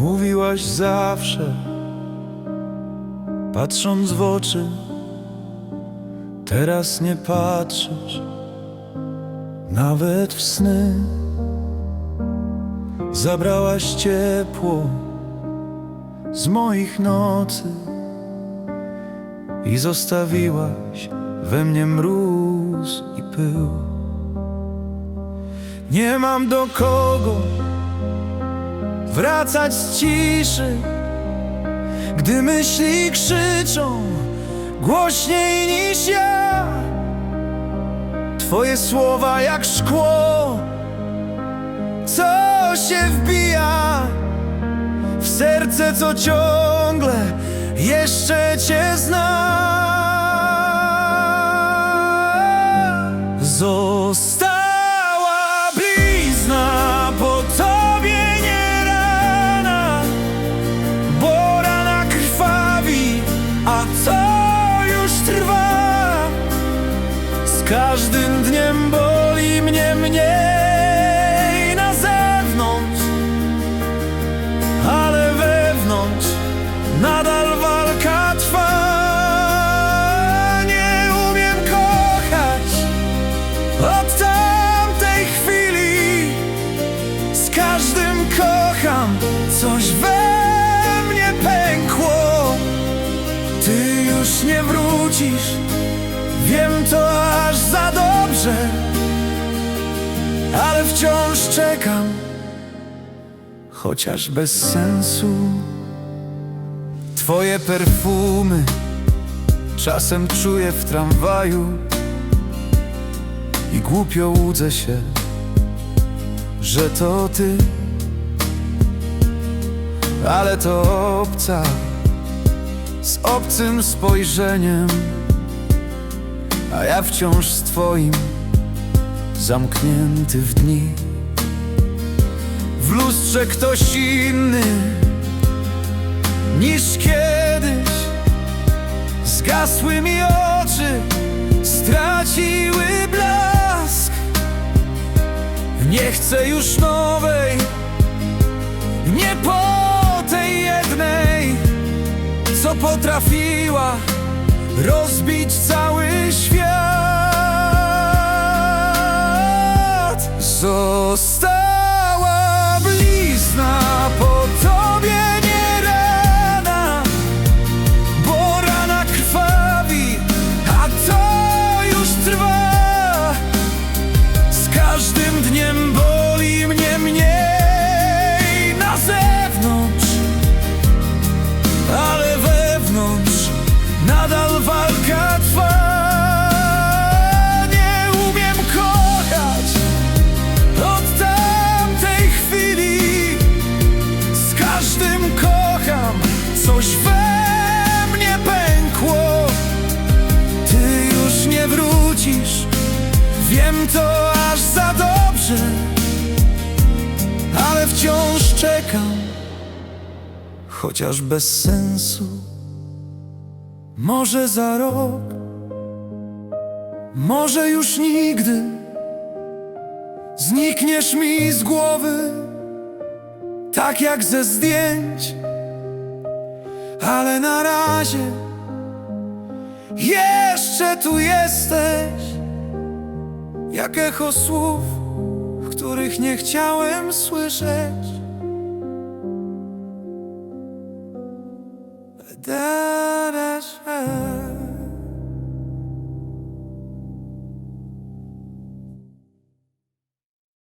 byłaś zawsze, patrząc w oczy, teraz nie patrzysz, nawet w sny. Zabrałaś ciepło z moich nocy i zostawiłaś we mnie mróz i pył. Nie mam do kogo wracać z ciszy, gdy myśli krzyczą głośniej niż ja. Twoje słowa jak szkło, co się wbija w serce, co ciągle jeszcze cię zna. Została każdym dniem boli mnie mniej na zewnątrz, ale wewnątrz nadal walka trwa. Nie umiem kochać od tamtej chwili. Z każdym kocham, coś we mnie pękło. Ty już nie wrócisz, wiem to dobrze, ale wciąż czekam, chociaż bez sensu. Twoje perfumy czasem czuję w tramwaju i głupio łudzę się, że to ty, ale to obca z obcym spojrzeniem, a ja wciąż z twoim zamknięty w dni. W lustrze ktoś inny niż kiedyś. Zgasły mi oczy, straciły blask. Nie chcę już nowej, nie po tej jednej, co potrafiła rozbić cały świat. So Zostań. Wiem to aż za dobrze, ale wciąż czekam, chociaż bez sensu. Może za rok, może już nigdy. Znikniesz mi z głowy, tak jak ze zdjęć, ale na razie że tu jesteś Jak echo słów, których nie chciałem słyszeć Da, da, da.